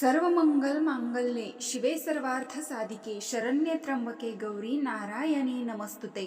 सर्व मंगल मांगल्ये शिवे सर्वार्थ साधिके शरण्ये त्र्यंबके गौरी नारायणी नमस्तुते.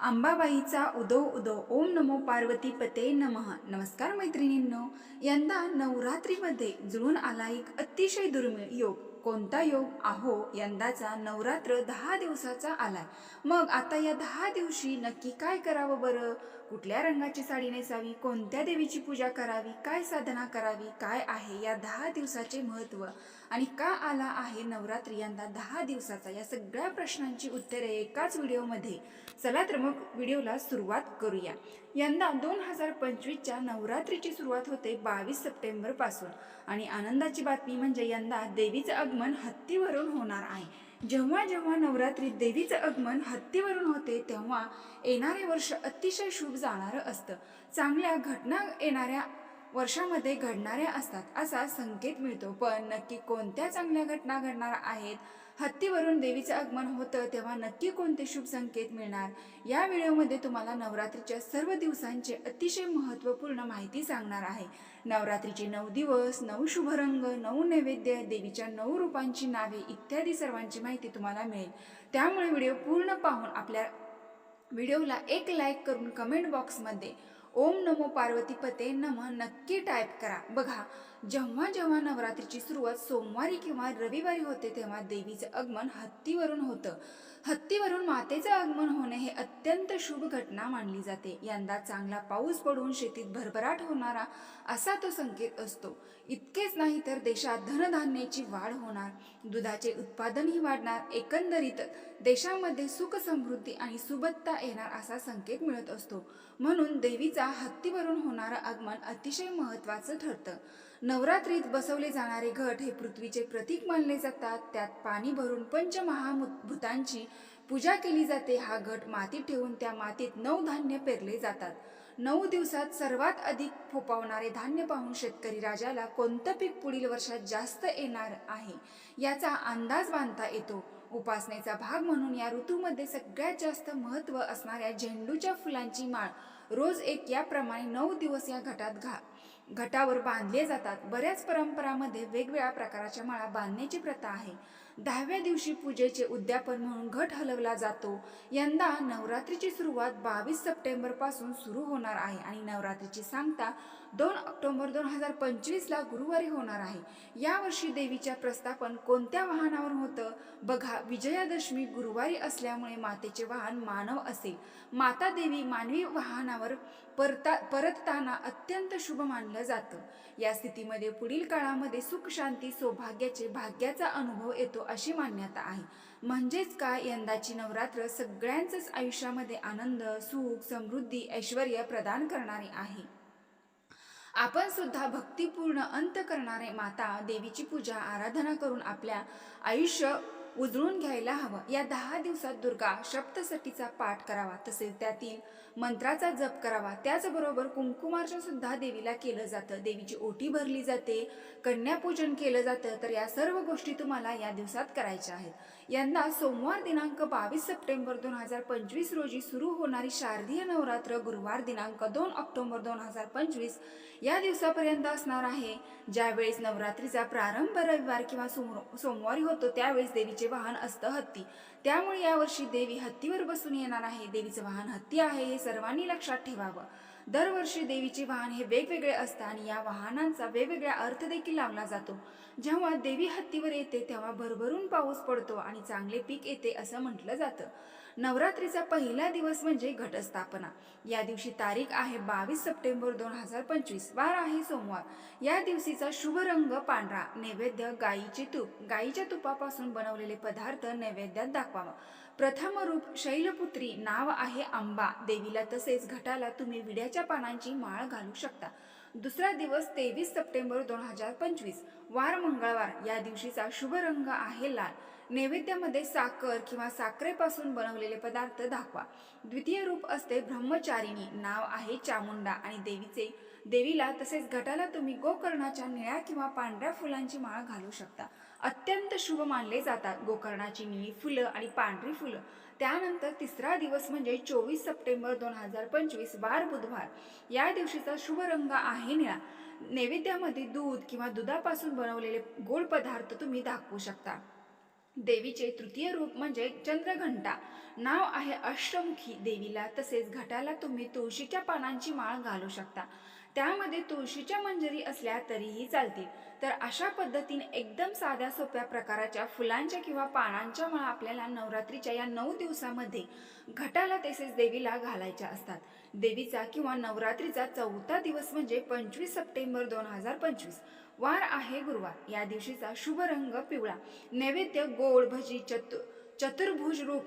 अंबाबाईचा उदो उदो ओम नमो पार्वती पते नमः. नमस्कार मैत्रिणींनो यंदा नवरात्रीमध्ये जुळून आला एक अतिशय दुर्मिळ योग. कोणता योग? आहो यंदाचा नवरात्र दहा दिवसाचा आलाय. मग आता या दहा दिवशी नक्की काय करावं बरं? कुठल्या रंगाची साडी नेसावी? कोणत्या देवीची पूजा करावी? काय साधना करावी? काय आहे या दहा दिवसाचे महत्त्व? आणि का आला आहे नवरात्री यंदा दहा दिवसाचा? या सगळ्या प्रश्नांची उत्तरे एकाच व्हिडिओमध्ये. चला तर मग व्हिडिओला सुरुवात करूया. यंदा दोन हजार पंचवीसच्या नवरात्रीची सुरुवात होते बावीस सप्टेंबरपासून आणि आनंदाची बातमी म्हणजे यंदा देवीचं आगमन हत्तीवरून होणार आहे. जेव्हा जेव्हा नवरात्रीत देवीचं आगमन हत्तीवरून होते तेव्हा येणारे वर्ष अतिशय शुभ जाणारं असतं. चांगल्या घटना येणाऱ्या वर्षामध्ये घडणाऱ्या असतात असा संकेत मिळतो. पण नक्की कोणत्या चांगल्या घटना घडणार आहेत? हत्तीवरून देवीचं आगमन होतं तेव्हा नक्की कोणते शुभ संकेत मिळणार? या व्हिडिओमध्ये तुम्हाला नवरात्रीच्या सर्व दिवसांचे अतिशय महत्त्वपूर्ण माहिती सांगणार आहे. नवरात्रीचे नऊ दिवस नऊ शुभरंग नऊ नैवेद्य देवीच्या नऊ रूपांची नावे इत्यादी सर्वांची माहिती तुम्हाला मिळेल. त्यामुळे व्हिडिओ पूर्ण पाहून आपल्या व्हिडिओला एक लाईक करून कमेंट बॉक्समध्ये ओम नमो पार्वती पते नम. नक्की टाईप करा. बघा जेव्हा जेव्हा नवरात्रीची सुरुवात सोमवारी किंवा रविवारी होते तेव्हा देवीचं आगमन हत्तीवरून होतं. हत्तीवरून मातेचं आगमन होणे हे अत्यंत शुभ घटना मानली जाते. यंदा चांगला पाऊस पडून शेतीत भरभराट होणारा असा तो संकेत असतो. इतकेच नाही तर देशात धनधान्याची वाढ होणार. दुधाचे उत्पादनही वाढणार. एकंदरीत देशामध्ये सुख समृद्धी आणि सुबत्ता येणार असा संकेत मिळत असतो. म्हणून देवीचा हत्तीवरून होणारं आगमन अतिशय महत्त्वाचं ठरतं. नवरात्रीत बसवले जाणारे घट हे पृथ्वीचे प्रतीक मानले जातात. त्यात पाणी भरून पंचमहाभूतांची पूजा केली जाते. हा घट मातीत ठेवून त्या मातीत नऊ धान्य पेरले जातात. नऊ दिवसात सर्वात अधिक फोपावणारे धान्य पाहून शेतकरी राजाला कोणतं पीक पुढील वर्षात जास्त येणार आहे याचा अंदाज बांधता येतो. उपासनेचा भाग म्हणून या ऋतूमध्ये सगळ्यात जास्त महत्त्व असणाऱ्या झेंडूच्या फुलांची माळ रोज एक याप्रमाणे नऊ दिवस या घटात घा घटावर बांधले जातात. बऱ्याच परंपरामध्ये वेगवेगळ्या प्रकारच्या माळा बांधण्याची प्रथा आहे. दहाव्या दिवशी पूजेचे उद्यापन म्हणून घट हलवला जातो. यंदा नवरात्रीची सुरुवात बावीस सप्टेंबरपासून सुरू होणार आहे आणि नवरात्रीची सांगता दोन ऑक्टोबर दोन हजार पंचवीसला गुरुवारी होणार आहे. यावर्षी देवीच्या प्रस्थापन कोणत्या वाहनावर होतं? बघा विजयादशमी गुरुवारी असल्यामुळे मातेचे वाहन मानव असेल. माता देवी मानवी वाहनावर परता परतताना अत्यंत शुभ मानलं जातं. या स्थितीमध्ये पुढील काळामध्ये सुख शांती सौभाग्याचे भाग्याचा अनुभव येतो अशी मान्यता आहे. म्हणजेच काय? यंदाची नवरात्र सगळ्यांचंच आयुष्यामध्ये आनंद सुख समृद्धी ऐश्वर प्रदान करणारी आहे. आपण सुद्धा भक्तिपूर्ण अंत करणारे माता देवीची पूजा आराधना करून आपल्या आयुष्य उजळून घ्यायला हवं. या दहा दिवसात दुर्गा सप्तसतीचा पाठ करावा. तसेच त्यातील मंत्राचा जप करावा. त्याचबरोबर कुंकुमार्चन सुद्धा देवीला केलं जातं. देवीची ओटी भरली जाते कन्यापूजन केलं जातं. तर या सर्व गोष्टी तुम्हाला या दिवसात करायच्या आहेत. यंदा सोमवार दिनांक बावीस सप्टेंबर दोन हजार पंचवीस रोजी सुरू होणारी शारदीय नवरात्र गुरुवार दिनांक दोन ऑक्टोबर दोन हजार पंचवीस या दिवसापर्यंत असणार आहे. ज्यावेळेस नवरात्रीचा प्रारंभ रविवार किंवा सोम सोमवारी होतो त्यावेळेस देवीचे वाहन असतं हत्ती त्यामुळे यावर्षी देवी हत्तीवर बसून येणार आहे. देवीचं वाहन हत्ती आहे हे सर्वांनी लक्षात ठेवावं. दरवर्षी देवीचे वाहन हे वेगवेगळे असतं आणि या वाहनांचा वेगवेगळा अर्थ देखील लावला जातो. जेव्हा देवी हत्तीवर येते तेव्हा भरभरून पाऊस पडतो आणि चांगले पीक येते असं म्हटलं जातं. नवरात्रीचा पहिला दिवस म्हणजे घटस्थापना. या दिवशी तारीख आहे बावीस सप्टेंबर दोन हजार पंचवीस. वार आहे सोमवार. या दिवशीचा शुभ रंग पांढरा. नैवेद्य गाईचे तूप. गाईच्या तुपापासून बनवलेले पदार्थ नैवेद्यात दाखवावा. प्रथम रूप शैलपुत्री नाव आहे आंबा. देवीला तसेच घटाला तुम्ही विड्याच्या पानांची माळ घालू शकता. दुसरा दिवस तेवीस सप्टेंबर दोन हजार पंचवीस. वार मंगळवार. या दिवशीचा शुभ रंग आहे लाल. नैवेद्यामध्ये साखर किंवा साखरेपासून बनवलेले पदार्थ दाखवा. द्वितीय रूप असते ब्रह्मचारिणी. नाव आहे चामुंडा आणि देवीचे देवीला तसेच घटाला तुम्ही गोकर्णाच्या निळ्या किंवा पांढऱ्या फुलांची माळ घालू शकता. अत्यंत शुभ मानले जातात. गोकर्णाची निळी फुलं आणि पांढरी फुलं. त्यानंतर तिसरा दिवस म्हणजे चोवीस सप्टेंबर दोन हजार पंचवीस वार बुधवार. या दिवशीचा शुभ रंग आहे निळा. नैवेद्यामध्ये दूध किंवा दुधापासून बनवलेले गोड पदार्थ तुम्ही दाखवू शकता. देवीचे तृतीय रूप म्हणजे चंद्रघंटा. नाव आहे अष्टमुखी देवीला तसेच घटाला तुम्ही तुळशीच्या पानांची माळ घालू शकता. त्यामध्ये तुळशीच्या मंजरी असल्या तरीही चालतील. तर अशा पद्धतीने एकदम साध्या सोप्या प्रकाराच्या फुलांच्या किंवा पानांच्या माळा आपल्याला नवरात्रीच्या या नऊ दिवसामध्ये घटाला तसेच देवीला घालायच्या असतात. देवीचा किंवा नवरात्रीचा चौथा दिवस म्हणजे पंचवीस सप्टेंबर दोन हजार पंचवीस. वार आहे गुरुवार. या दिवशीचा शुभ रंग पिवळा. नैवेद्य गोड भजी चतु चतुर्भुज रूप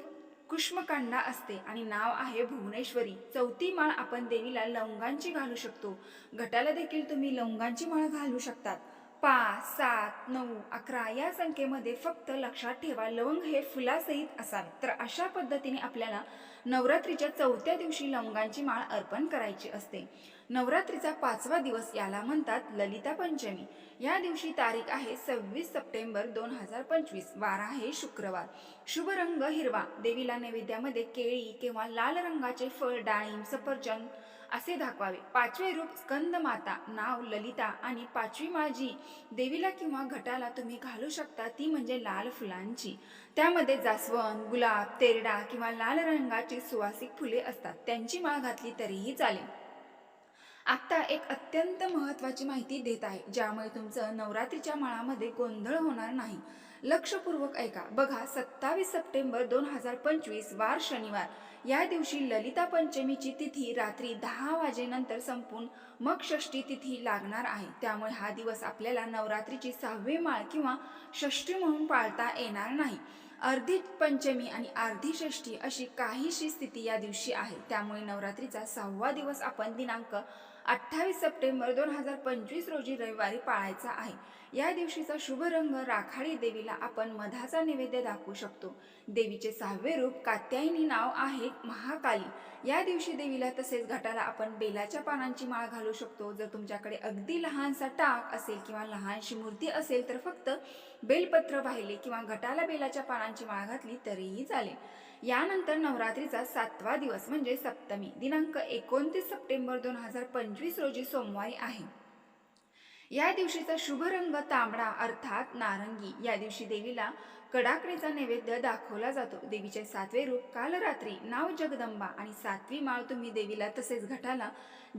कुष्मकांडा असते आणि नाव आहे भुवनेश्वरी. चौथी माळ आपण देवीला लवंगांची घालू शकतो. घटाला देखील तुम्ही लवंगांची माळ घालू शकतात. पाच सात नऊ अकरा या संख्येमध्ये फक्त लक्षात ठेवा लवंग हे फुलासहित असावे. तर अशा पद्धतीने आपल्याला नवरात्रीच्या चौथ्या दिवशी लवंगांची माळ अर्पण करायची असते. नवरात्रीचा पाचवा दिवस याला म्हणतात ललिता पंचमी. या दिवशी तारीख आहे सव्वीस सप्टेंबर दोन हजार पंचवीस. वार आहे शुक्रवार. शुभ रंग हिरवा. देवीला नैवेद्यामध्ये केळी किंवा लाल रंगाचे फळ डाळिंब सफरचंद असे दाखवावे. पाचवे रूप स्कंद माता नाव ललिता आणि पाचवी माळजी देवीला किंवा घटाला तुम्ही घालू शकता ती म्हणजे लाल फुलांची. त्यामध्ये जास्वंद गुलाब तेरडा किंवा लाल रंगाची सुवासिक फुले असतात. त्यांची माळ घातली तरीही चालेल. आत्ता एक अत्यंत महत्त्वाची माहिती देत आहे ज्यामुळे तुमचं नवरात्रीच्या माळामध्ये गोंधळ होणार नाही. लक्षपूर्वक ऐका. बघा सत्तावीस सप्टेंबर दोन हजार पंचवीस वार शनिवार. या दिवशी ललिता पंचमीची तिथी रात्री दहा वाजेनंतर संपून मग षष्ठी तिथी लागणार आहे. त्यामुळे हा दिवस आपल्याला नवरात्रीची सहावी माळ किंवा षष्ठी म्हणून पाळता येणार नाही. अर्धी पंचमी आणि अर्धी षष्ठी अशी काहीशी स्थिती या दिवशी आहे. त्यामुळे नवरात्रीचा सहावा दिवस आपण दिनांक अठ्ठावीस सप्टेंबर दोन हजार पंचवीस रोजी रविवारी पाळायचा आहे. या दिवशीचा शुभ रंग राखाडी देवीला आपण मधाचा नैवेद्य दाखवू शकतो. देवीचे सहावे रूप कात्यायनी नाव आहे महाकाली. या दिवशी देवीला तसेच घटाला आपण बेलाच्या पानांची माळ घालू शकतो. जर तुमच्याकडे अगदी लहानसा टाक असेल किंवा लहानशी मूर्ती असेल तर फक्त बेलपत्र वाहिले किंवा घटाला बेलाच्या पानांची माळ घातली तरीही चालेल. यानंतर नवरात्रीचा सातवा दिवस म्हणजे सप्तमी. दिनांक एकोणतीस सप्टेंबर दोन हजार पंचवीस रोजी सोमवारी आहे. या दिवशीचा शुभ रंग तांबडा अर्थात नारंगी. या दिवशी देवीला कडाकणीचा नैवेद्य दाखवला जातो. देवीचे सातवे रूप काल रात्री नाव जगदंबा आणि सातवी माळ तुम्ही देवीला तसेच घटाला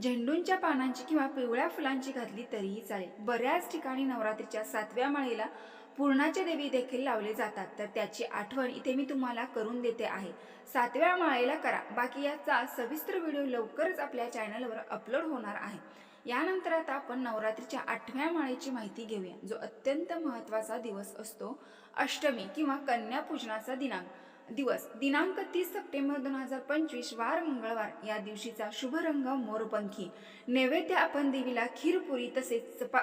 झेंडूंच्या पानांची किंवा पिवळ्या फुलांची घातली तरीही चालेल. बऱ्याच ठिकाणी नवरात्रीच्या सातव्या माळेला पूर्णाचे देवी देखील लावले जातात. तर त्याची आठवण इथे मी तुम्हाला करून देते आहे. सातव्या माळेला करा. बाकी याचा सविस्तर व्हिडिओ लवकरच आपल्या चॅनलवर अपलोड होणार आहे. यानंतर आता आपण नवरात्रीच्या आठव्या माळेची माहिती घेऊया. जो अत्यंत महत्त्वाचा दिवस असतो अष्टमी किंवा कन्या पूजनाचा दिनांक दिवस. दिनांक तीस सप्टेंबर दोन हजार पंचवीस वार मंगळवार. या दिवशीचा शुभ रंग मोरपंखी. नैवेद्य आपण देवीला खीरपुरी तसेच चपा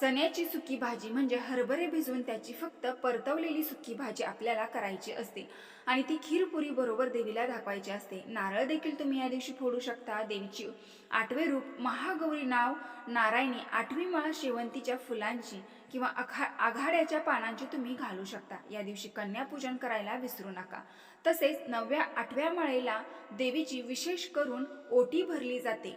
चण्याची सुकी भाजी म्हणजे हरभरे भिजवून त्याची फक्त परतवलेली सुकी भाजी आपल्याला करायची असते. आणि ती खीरपुरी बरोबर देवीला दाखवायची असते. नारळ देखील तुम्ही या दिवशी फोडू शकता. देवीची आठवे रूप महागौरी नाव नारायणी आठवी माळ शेवंतीच्या फुलांची किंवा अखा आघाड्याच्या पानांची तुम्ही घालू शकता. या दिवशी कन्यापूजन करायला विसरू नका. तसेच नवव्या आठव्या माळेला देवीची विशेष करून ओटी भरली जाते.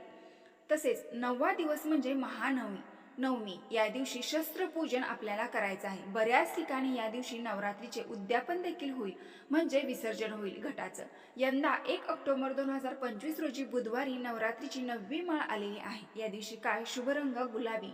तसेच नववा दिवस म्हणजे महानवमी. नवमी या दिवशी शस्त्रपूजन आपल्याला करायचं आहे. बऱ्याच ठिकाणी या दिवशी नवरात्रीचे उद्यापन देखील होईल म्हणजे विसर्जन होईल घटाचं. यंदा एक ऑक्टोबर दोन हजार पंचवीस रोजी बुधवारी नवरात्रीची नववी माळ आलेली आहे. या दिवशी काय शुभरंग? गुलाबी.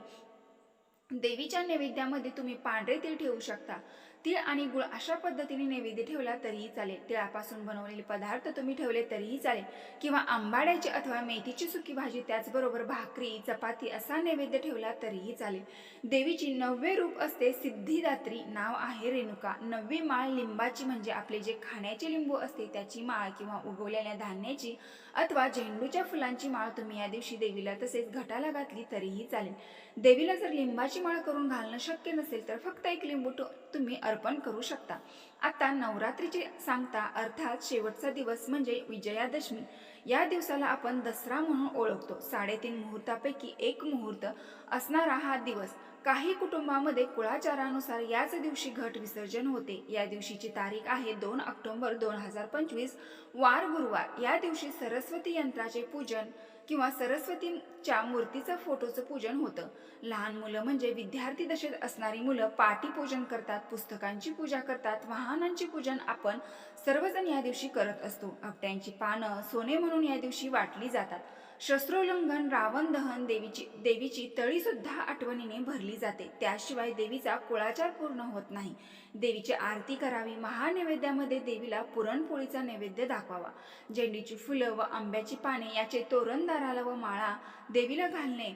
देवीच्या नैवेद्यामध्ये तुम्ही पांढरे तीळ ठेवू शकता. तीळ आणि गुळ अशा पद्धतीने नैवेद्य ठेवला तरीही चालेल. तिळापासून बनवलेले पदार्थ तुम्ही ठेवले तरीही चालेल. किंवा आंबाड्याची अथवा मेथीची सुकी भाजी त्याचबरोबर भाकरी चपाती असा नैवेद्य ठेवला तरीही चालेल. देवीची नववे रूप असते सिद्धिदात्री नाव आहे रेणुका. नववी माळ लिंबाची म्हणजे आपले जे खाण्याचे लिंबू असते त्याची माळ किंवा उगवलेल्या धान्याची अथवा झेंडूच्या फुलांची माळ तुम्ही या दिवशी देवीला तसेच घटाला घातली तरीही चालेल. देवीला जर लिंबाची माळ करून घालणं शक्य नसेल तर फक्त एक लिंबू तुम्ही अर्पण करू शकता. आता नवरात्रीची सांगता अर्थात शेवटचा दिवस म्हणजे विजयादशमी. या दिवसाला आपण दसरा म्हणून ओळखतो. साडेतीन मुहूर्तापैकी एक मुहूर्त असणारा हा दिवस. काही कुटुंबामध्ये कुळाचारानुसार याच दिवशी घट विसर्जन होते. या दिवशीची तारीख आहे दोन ऑक्टोबर दोन हजार पंचवीस. वार गुरुवार. या दिवशी सरस्वती यंत्राचे पूजन किंवा सरस्वतीच्या मूर्तीचं फोटोचं पूजन होतं. लहान मुलं म्हणजे विद्यार्थी दशेत असणारी मुलं पाटी पूजन करतात पुस्तकांची पूजा करतात वाहनांची पूजन आपण सर्वजण या दिवशी करत असतो. आपट्यांची पानं सोने म्हणून या दिवशी वाटली जातात. शस्त्रोल्लंघन रावण दहन देवीची देवीची तळी सुद्धा आठवणीने भरली जाते. त्याशिवाय देवीचा कुळाचार पूर्ण होत नाही. देवीची आरती करावी महानैवेद्यामध्ये देवीला पुरणपोळीचा नैवेद्य दाखवावा. झेंडीची फुलं व आंब्याची पाने याचे तोरणदाराला व माळा देवीला घालणे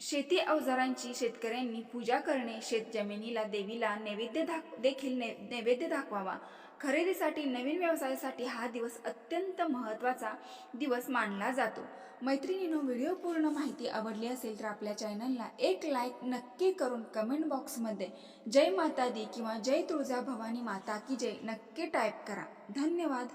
शेती अवजारांची शेतकऱ्यांनी पूजा करणे शेतजमिनीला देवीला नैवेद्य दाख देखील नैवेद्य दाखवावा. खरेदीसाठी नवीन व्यवसायासाठी हा दिवस अत्यंत महत्त्वाचा दिवस मानला जातो. मैत्रिणीनो व्हिडिओ पूर्ण माहिती आवडली असेल तर आपल्या चॅनलला एक लाईक नक्की करून कमेंट बॉक्समध्ये जय माता दी किंवा जय तुळजा भवानी माता की जय नक्की टाईप करा. धन्यवाद.